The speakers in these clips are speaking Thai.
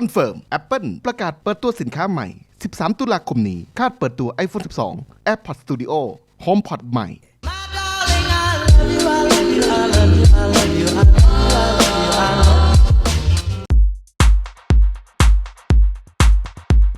คอนเฟิร์ม Apple ประกาศเปิดตัวสินค้าใหม่ 13 ตุลาคมนี้ คาดเปิดตัว iPhone 12 AirPods Studio HomePod ใหม่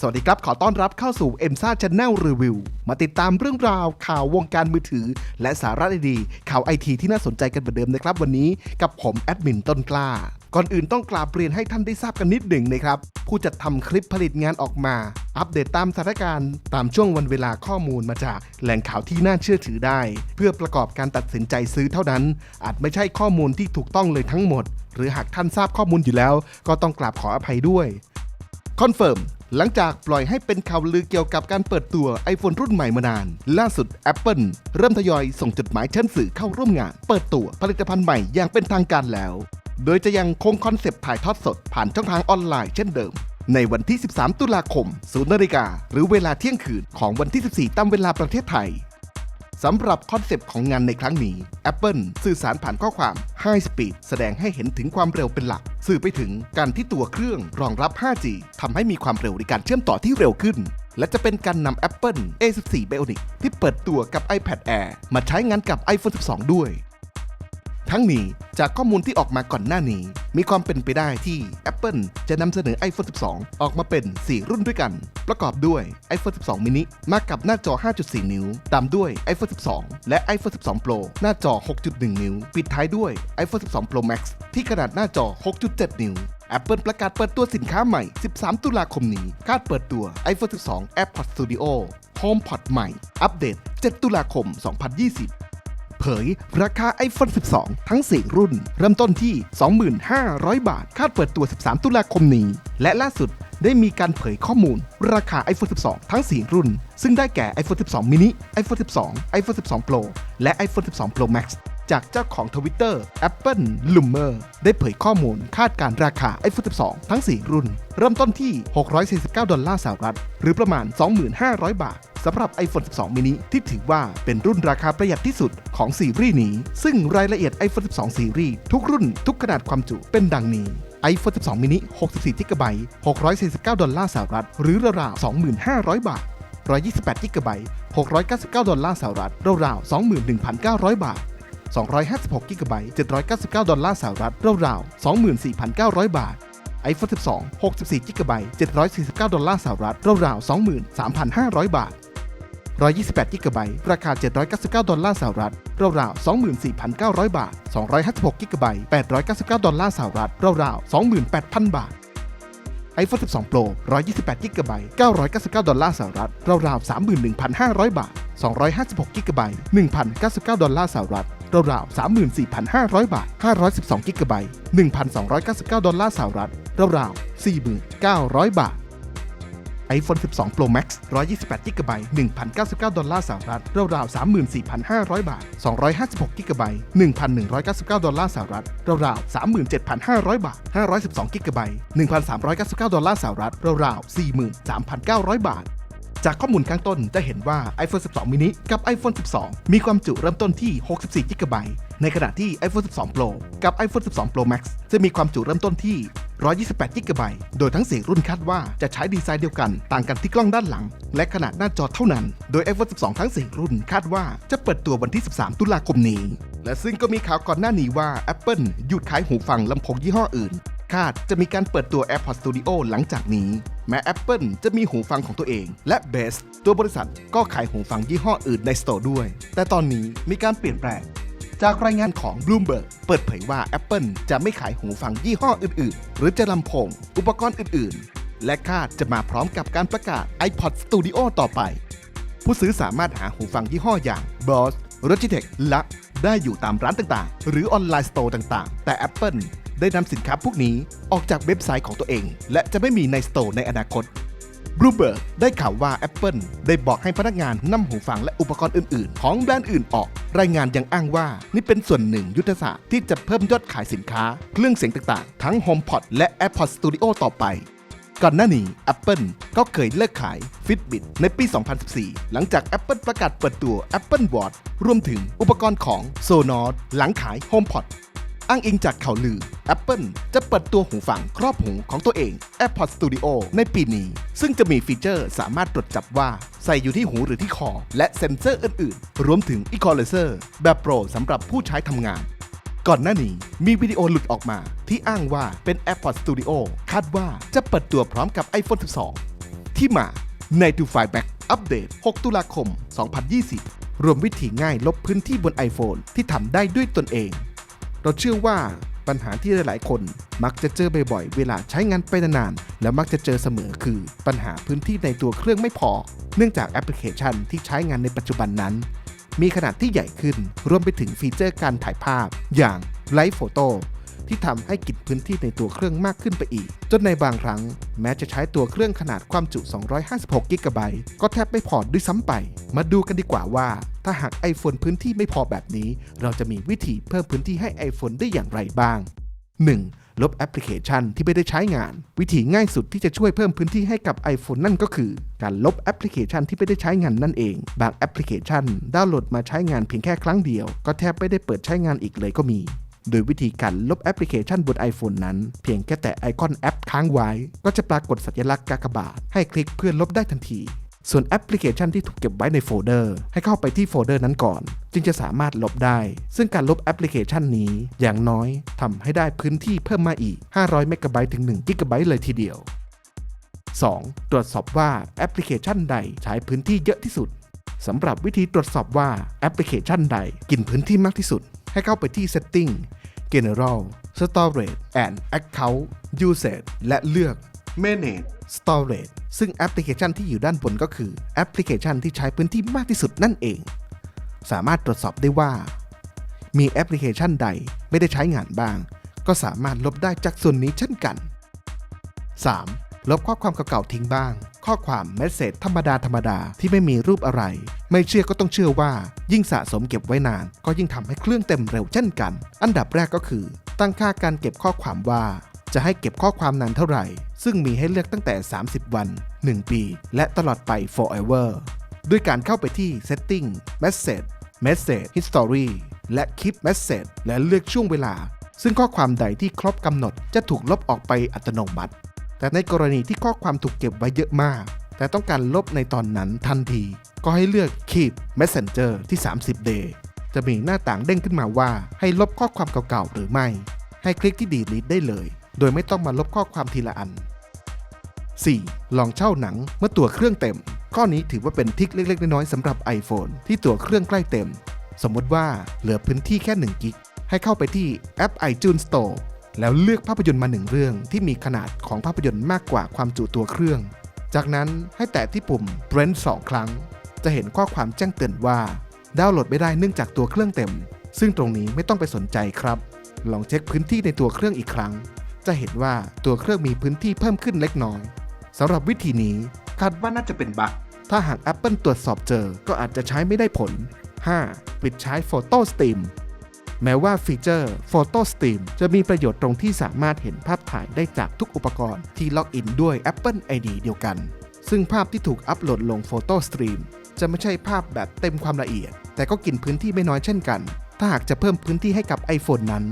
สวัสดีครับ ขอต้อนรับเข้าสู่ m s a Channel Review มาติดตามเรื่องราวข่าววงการมือถือ และสาระดีๆข่าวไอทีที่น่าสนใจกันเหมือนเดิมนะครับ วันนี้กับผมแอดมินต้นกล้า ก่อนอื่นต้องกราบเรียนให้ท่านได้ทราบกันนิดหนึ่งนะครับ ผู้จัดทำคลิปผลิตงานออกมา อัปเดตตามสถานการณ์ ตามช่วงวันเวลาข้อมูลมาจากแหล่งข่าวที่น่าเชื่อถือได้ เพื่อประกอบการตัดสินใจซื้อเท่านั้น อาจไม่ใช่ข้อมูลที่ถูกต้องเลยทั้งหมด หรือหากท่านทราบข้อมูลอยู่แล้ว ก็ต้องกราบขออภัยด้วยคอนเฟิร์มหลังจากปล่อยให้เป็นข่าวลือเกี่ยวกับการเปิดตัว iPhone รุ่นใหม่มานาน ล่าสุด Apple เริ่มทยอยส่งจดหมายเชิญสื่อเข้าร่วมงาน เปิดตัวผลิตภัณฑ์ใหม่อย่างเป็นทางการแล้ว โดยจะยังคงคอนเซปต์ถ่ายทอดสดผ่านช่องทางออนไลน์เช่นเดิม ในวันที่ 13 ตุลาคม0นาฬิกาหรือเวลาเที่ยงคืนของวันที่ 14 ตามเวลาประเทศไทยสำหรับคอนเซปต์ของงานในครั้งนี้ Apple สื่อสารผ่านข้อความ High Speed แสดงให้เห็นถึงความเร็วเป็นหลัก สื่อไปถึงการที่ตัวเครื่องรองรับ 5G ทำให้มีความเร็วในการเชื่อมต่อที่เร็วขึ้น และจะเป็นการนำ Apple A14 Bionic ที่เปิดตัวกับ iPad Air มาใช้งานกับ iPhone 12 ด้วย ทั้งนี้จากข้อมูลที่ออกมาก่อนหน้านี้ มีความเป็นไปได้ที่ Apple จะนำเสนอ iPhone 12 ออกมาเป็น 4 รุ่นด้วยกัน ประกอบด้วย iPhone 12 mini มากับหน้าจอ 5.4 นิ้ว ตามด้วย iPhone 12 และ iPhone 12 Pro หน้าจอ 6.1 นิ้ว ปิดท้ายด้วย iPhone 12 Pro Max ที่ขนาดหน้าจอ 6.7 นิ้ว Apple ประกาศเปิดตัวสินค้าใหม่ 13 ตุลาคมนี้ คาดเปิดตัว iPhone 12 AirPods Studio HomePod ใหม่ อัปเดต 7 ตุลาคม 2020 เผย ราคา iPhone 12 ทั้ง 4 รุ่น เริ่มต้นที่ 25,000 บาท คาดเปิดตัว 13 ตุลาคมนี้ และล่าสุดได้มีการเผยข้อมูล ราคา iPhone 12 ทั้ง 4 รุ่น ซึ่งได้แก่ iPhone 12 mini iPhone 12 iPhone 12 Pro และ iPhone 12 Pro Max จากเจ้าของทวิตเตอร์ Apple Lummer ได้เผยข้อมูลคาดการราคา iPhone 12 ทั้ง 4 รุ่น เริ่มต้นที่ 649 ดอลลาร์สหรัฐ หรือประมาณ 2,500 บาทสำหรับ iPhone 12 mini ที่ถือว่าเป็นรุ่นราคาประหยัดที่สุดของซีรีส์นี้ ซึ่งรายละเอียด iPhone 12 ซีรีส์ทุกรุ่นทุกขนาดความจุเป็นดังนี้ iPhone 12 mini 64 g b 649 ดอลลาร์สหรัฐ หรือราวๆ2,500 บาท 128 g b 699 ดอลลาร์สหรัฐ ราวๆ21,900 บาท 256 g b 799 ดอลลาร์สหรัฐราวๆ24,900 บาท iPhone 12 64 g b 749 ดอลลาร์สหรัฐราวๆ23,500 บาท 128 g b ราคา 799 ดอลลาร์สหรัฐราวๆ24,900 บาท 256 g b 899 ดอลลาร์สหรัฐราวๆ28,000 บาท iPhone 12 Pro 128 g b 999 ดอลลาร์สหรัฐราวๆ31,500 บาท 256 g b 1,099 ดอลลาร์สหรัฐ ราวๆ34,500 บาท 512 g b 1,299 ดอลลาร์สหรัฐราวๆ4,900 บาท iPhone 12 Pro Max 128 g b 1,099 ดอลลาร์สหรัฐราวๆ34,500 บาท 256 g b 1,199 ดอลลาร์สหรัฐราวๆ37,500 บาท 512 g b 1,399 ดอลลาร์สหรัฐราวๆ43,900 บาท จากข้อมูลข้างต้นจะเห็นว่า iPhone 12 mini กับ iPhone 12 มีความจุเริ่มต้นที่ 64 g b ในขณะที่ iPhone 12 Pro กับ iPhone 12 Pro Max จะมีความจุเริ่มต้นที่ 128 g b โดยทั้ง 4 รุ่นคาดว่าจะใช้ดีไซน์เดียวกัน ต่างกันที่กล้องด้านหลัง และขนาดหน้าจอเท่านั้น โดย iPhone 12 ทั้ง 4 รุ่นคาดว่าจะเปิดตัววันที่ 13 ตุลาคมนี้ และซึ่งก็มีข่าวก่อนหน้านี้ว่า Apple หยุดขายหูฟังลำโพงยี่ห้ออื่น คาดจะมีการเปิดตัว AirPods Studio หลังจากนี้ แม้ Apple จะมีหูฟังของตัวเอง และ Best ตัวบริษัทก็ขายหูฟังยี่ห้ออื่นในสโตร์ด้วย แต่ตอนนี้มีการเปลี่ยนแปลง จากรายงานของ Bloomberg เปิดเผยว่า Apple จะไม่ขายหูฟังยี่ห้ออื่น ๆ หรือจะลำโพง อุปกรณ์อื่น ๆ และคาดจะมาพร้อมกับการประกาศ iPod Studio ต่อไป ผู้ซื้อสามารถหาหูฟังยี่ห้ออย่าง Bose Logitech และได้อยู่ตามร้านต่าง ๆ หรือออนไลน์สโตร์ต่าง ๆ แต่ Apple ได้นำสินค้าพวกนี้ออกจากเว็บไซต์ของตัวเอง และจะไม่มีในสโตร์ในอนาคตบลูเบิร์กได้ข่าวว่า Apple ได้บอกให้พนักงานนำหูฟังและอุปกรณ์อื่น ๆ ของแบรนด์อื่นออก รายงานยังอ้างว่า นี่เป็นส่วนหนึ่งยุทธศาสตร์ที่จะเพิ่มยอดขายสินค้า เครื่องเสียงต่าง ๆ ทั้ง HomePod และ AirPods Studio ต่อไป ก่อนหน้านี้ Apple ก็เคยเลิกขาย Fitbit ในปี 2014 หลังจาก Apple ประกาศเปิดตัว Apple Watch รวมถึงอุปกรณ์ของ Sonos หลังขาย HomePod อ้างอิงจากข่าวลือ Apple จะเปิดตัวหูฟังครอบหูของตัวเอง AirPods Studio ในปีนี้ ซึ่งจะมีฟีเจอร์สามารถตรวจจับว่าใส่อยู่ที่หูหรือที่คอ และเซ็นเซอร์อื่นๆ รวมถึง Equalizer แบบโปรสำหรับผู้ใช้ทำงานก่อนหน้านี้มีวิดีโอหลุดออกมาที่อ้างว่าเป็น AirPods Studio คาดว่าจะเปิดตัวพร้อมกับ iPhone 12 ที่มาใน To f i Back อัปเดต 6 ตุลาคม 2020 รวมวิธีง่ายลบพื้นที่บน iPhone ที่ทำได้ด้วยตนเอง เราเชื่อว่าปัญหาที่หลายๆ คนมักจะเจอบ่อยๆ เวลาใช้งานไปนานๆ แล้วมักจะเจอเสมอคือปัญหาพื้นที่ในตัวเครื่องไม่พอ เนื่องจากแอปพลิเคชันที่ใช้งานในปัจจุบันนั้น มีขนาดที่ใหญ่ขึ้น รวมไปถึงฟีเจอร์การถ่ายภาพ อย่างไลฟ์โฟโต้ ที่ทำให้กินพื้นที่ในตัวเครื่องมากขึ้นไปอีก จนในบางครั้ง แม้จะใช้ตัวเครื่องขนาดความจุ 256กิกะไบต์ก็แทบไม่พอด้วยซ้ำไป มาดูกันดีกว่าว่า ถ้าหาก iPhone พื้นที่ไม่พอแบบนี้ เราจะมีวิธีเพิ่มพื้นที่ให้ iPhone ได้อย่างไรบ้าง 1. ลบแอปพลิเคชันที่ไม่ได้ใช้งาน วิธีง่ายสุดที่จะช่วยเพิ่มพื้นที่ให้กับ iPhone นั่นก็คือ การลบแอปพลิเคชันที่ไม่ได้ใช้งานนั่นเอง บางแอปพลิเคชัน ดาวน์โหลดมาใช้งานเพียงแค่ครั้งเดียว ก็แทบไม่ได้เปิดใช้งานอีกเลยก็มี โดยวิธีการลบแอปพลิเคชันบน iPhone นั้น เพียงแค่แตะไอคอนแอปค้างไว้ ก็จะปรากฏสัญลักษณ์กากบาท ให้คลิกเพื่อลบได้ทันที ส่วนแอปพลิเคชันที่ถูกเก็บไว้ในโฟลเดอร์ ให้เข้าไปที่โฟลเดอร์นั้นก่อน จึงจะสามารถลบได้ ซึ่งการลบแอปพลิเคชันนี้ อย่างน้อยทำให้ได้พื้นที่เพิ่มมาอีก 500เมกะไบต์ถึง1กิกะไบต์เลยทีเดียว 2. ตรวจสอบว่าแอปพลิเคชันใดใช้พื้นที่เยอะที่สุดสำหรับวิธีตรวจสอบว่าแอปพลิเคชันใดกินพื้นที่มากที่สุด ให้เข้าไปที่ Setting General Storage and Account Usage และเลือก Manage Storage ซึ่งแอปพลิเคชันที่อยู่ด้านบนก็คือแอปพลิเคชันที่ใช้พื้นที่มากที่สุดนั่นเอง สามารถตรวจสอบได้ว่า มีแอปพลิเคชันใดไม่ได้ใช้งานบ้าง ก็สามารถลบได้จากส่วนนี้เช่นกัน 3. ลบข้อความเก่าๆทิ้งบ้าง ข้อความเมสเซจธรรมดาธรรมดาที่ไม่มีรูปอะไร ไม่เชื่อก็ต้องเชื่อว่า ยิ่งสะสมเก็บไว้นาน ก็ยิ่งทำให้เครื่องเต็มเร็วเช่นกัน อันดับแรกก็คือ ตั้งค่าการเก็บข้อความว่า จะให้เก็บข้อความนานเท่าไหร่ ซึ่งมีให้เลือกตั้งแต่ 30 วัน 1 ปี และตลอดไป forever ด้วยการเข้าไปที่ setting message message history และ keep message และเลือกช่วงเวลา ซึ่งข้อความใดที่ครบกำหนดจะถูกลบออกไปอัตโนมัติ แต่ในกรณีที่ข้อความถูกเก็บไว้เยอะมาก แต่ต้องการลบในตอนนั้นทันที ก็ให้เลือก keep messenger ที่ 30 day จะมีหน้าต่างเด้งขึ้นมาว่าให้ลบข้อความเก่าๆหรือไม่ ให้คลิกที่ delete ได้เลย โดยไม่ต้องมาลบข้อความทีละอัน 4. ลองเช่าหนังเมื่อตัวเครื่องเต็ม ข้อนี้ถือว่าเป็นทิคเล็ก ๆ น้อยๆสำหรับ iPhone ที่ตัวเครื่องใกล้เต็ม สมมติว่าเหลือพื้นที่แค่1กิกให้เข้าไปที่แอป iTunes Store แล้วเลือกภาพยนตร์มาหนึ่งเรื่องที่มีขนาดของภาพยนตร์มากกว่าความจุตัวเครื่อง จากนั้นให้แตะที่ปุ่ม Print 2 ครั้ง จะเห็นข้อความแจ้งเตือนว่า ดาวน์โหลดไม่ได้เนื่องจากตัวเครื่องเต็ม ซึ่งตรงนี้ไม่ต้องไปสนใจครับ ลองเช็คพื้นที่ในตัวเครื่องอีกครั้ง จะเห็นว่าตัวเครื่องมีพื้นที่เพิ่มขึ้นเล็กน้อยสำหรับวิธีนี้คาดว่าน่าจะเป็นบั๊กถ้าหาก Apple ตรวจสอบเจอก็อาจจะใช้ไม่ได้ผล 5. ปิดใช้ Photo Steam แม้ว่าฟีเจอร์ Photo Stream จะมีประโยชน์ตรงที่สามารถเห็นภาพถ่ายได้จากทุกอุปกรณ์ที่ล็อกอินด้วย Apple ID เดียวกัน ซึ่งภาพที่ถูกอัปโหลดลง Photo Stream จะไม่ใช่ภาพแบบเต็มความละเอียด แต่ก็กินพื้นที่ไม่น้อยเช่นกัน ถ้าหากจะเพิ่มพื้นที่ให้กับ iPhone นั้น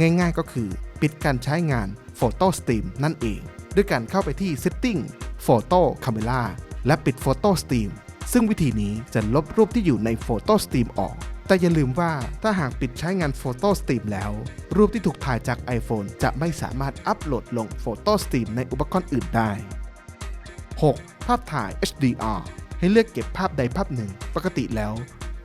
ง่ายๆก็คือปิดการใช้งาน Photo Stream นั่นเอง ด้วยการเข้าไปที่ Setting Photo Camera และปิด Photo Stream ซึ่งวิธีนี้จะลบรูปที่อยู่ใน Photo Stream ออก แต่อย่าลืมว่าถ้าหากปิดใช้งาน Photo Stream แล้ว รูปที่ถูกถ่ายจาก iPhone จะไม่สามารถอัปโหลดลง Photo Stream ในอุปกรณ์อื่นได้ 6. ภาพถ่าย HDR ให้เลือกเก็บภาพใดภาพหนึ่ง ปกติแล้ว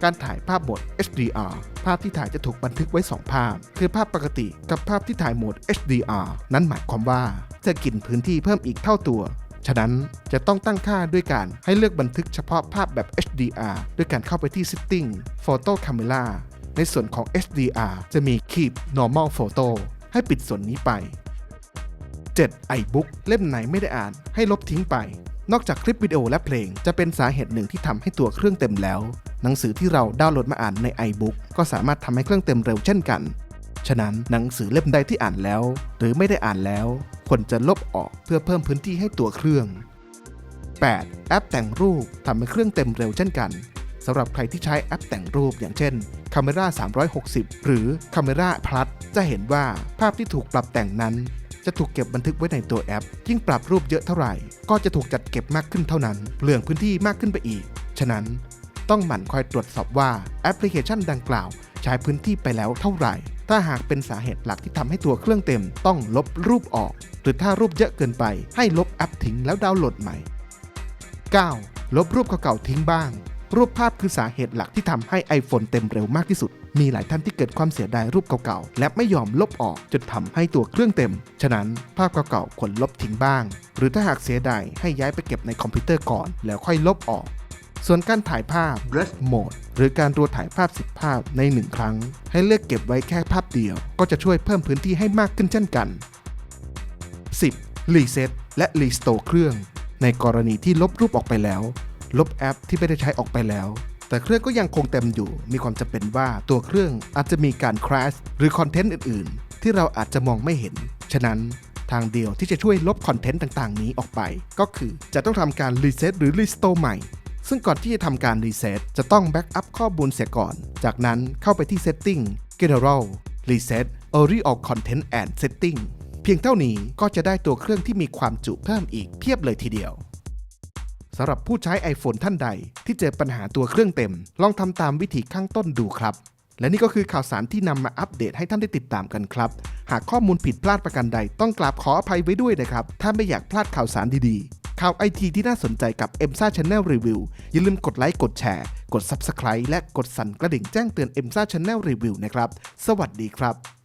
การถ่ายภาพโหมด HDR ภาพที่ถ่ายจะถูกบันทึกไว้ 2 ภาพ คือภาพปกติกับภาพที่ถ่ายโหมด HDR นั้นหมายความว่าจะกินพื้นที่เพิ่มอีกเท่าตัว ฉะนั้นจะต้องตั้งค่าด้วยการให้เลือกบันทึกเฉพาะภาพแบบ HDR ด้วยการเข้าไปที่ Setting Photo Camera ในส่วนของ HDR จะมี Keep Normal Photo ให้ปิดส่วนนี้ไป 7. iBook เล่มไหนไม่ได้อ่านให้ลบทิ้งไป นอกจากคลิปวิดีโอและเพลงจะเป็นสาเหตุหนึ่งที่ทำให้ตัวเครื่องเต็มแล้ว หนังสือที่เราดาวน์โหลดมาอ่านใน iBook ก็สามารถทำให้เครื่องเต็มเร็วเช่นกัน ฉะนั้นหนังสือเล่มใดที่อ่านแล้ว หรือไม่ได้อ่านแล้ว ควรจะลบออกเพื่อเพิ่มพื้นที่ให้ตัวเครื่อง 8. แอปแต่งรูปทำให้เครื่องเต็มเร็วเช่นกันสำหรับใครที่ใช้แอปแต่งรูปอย่างเช่น Camera 360 หรือ Camera Plus จะเห็นว่าภาพที่ถูกปรับแต่งนั้น จะถูกเก็บบันทึกไว้ในตัวแอป ยิ่งปรับรูปเยอะเท่าไหร่ ก็จะถูกจัดเก็บมากขึ้นเท่านั้นเปลืองพื้นที่มากขึ้นไปอีก ฉะนั้น ต้องหมั่นคอยตรวจสอบว่าแอปพลิเคชันดังกล่าว ใช้พื้นที่ไปแล้วเท่าไหร่ ถ้าหากเป็นสาเหตุหลักที่ทำให้ตัวเครื่องเต็ม ต้องลบรูปออก หรือถ้ารูปเยอะเกินไป ให้ลบแอปทิ้งแล้วดาวน์โหลดใหม่ 9. ลบรูปเก่าๆทิ้งบ้าง รูปภาพคือสาเหตุหลักที่ทำให้ iPhone เต็มเร็วมากที่สุด มีหลายท่านที่เกิดความเสียดายรูปเก่าๆ และไม่ยอมลบออกจนทำให้ตัวเครื่องเต็ม ฉะนั้นภาพเก่าๆ ควรลบทิ้งบ้าง หรือถ้าหากเสียดายให้ย้ายไปเก็บในคอมพิวเตอร์ก่อน แล้วค่อยลบออก ส่วนการถ่ายภาพ Rest Mode หรือการรัวถ่ายภาพ 10 ภาพใน 1 ครั้ง ให้เลือกเก็บไว้แค่ภาพเดียว ก็จะช่วยเพิ่มพื้นที่ให้มากขึ้นเช่นกัน 10. รีเซ็ตและรีสโตร์เครื่อง ในกรณีที่ลบรูปออกไปแล้ว ลบแอปที่ไม่ได้ใช้ออกไปแล้ว แต่เครื่องก็ยังคงเต็มอยู่ มีความจำเป็นว่าตัวเครื่องอาจจะมีการ crash หรือคอนเทนต์อื่น ๆ ที่เราอาจจะมองไม่เห็น ฉะนั้นทางเดียวที่จะช่วยลบคอนเทนต์ต่าง ๆ นี้ออกไป ก็คือจะต้องทำการรีเซ็ตหรือรีสโตร์ใหม่ ซึ่งก่อนที่จะทำการรีเซ็ตจะต้องแบ็กอัพข้อมูลเสียก่อน จากนั้นเข้าไปที่ Setting General Reset Oriol Content and Setting เพียงเท่านี้ก็จะได้ตัวเครื่องที่มีความจุเพิ่มอีกเพียบเลยทีเดียวสำหรับผู้ใช้ iPhone ท่านใด ที่เจอปัญหาตัวเครื่องเต็ม ลองทำตามวิธีข้างต้นดูครับ และนี่ก็คือข่าวสารที่นำมาอัปเดตให้ท่านได้ติดตามกันครับ หากข้อมูลผิดพลาดประการใดต้องกราบขออภัยไว้ด้วยนะครับ ถ้าไม่อยากพลาดข่าวสารดีๆ ข่าวไอทีที่น่าสนใจกับ m s a Channel Review อย่าลืมกดไลค์ กดแชร์ กด Subscribe และกดสั่นกระดิ่งแจ้งเตือน m s a Channel Review นะครับ สวัสดีครับ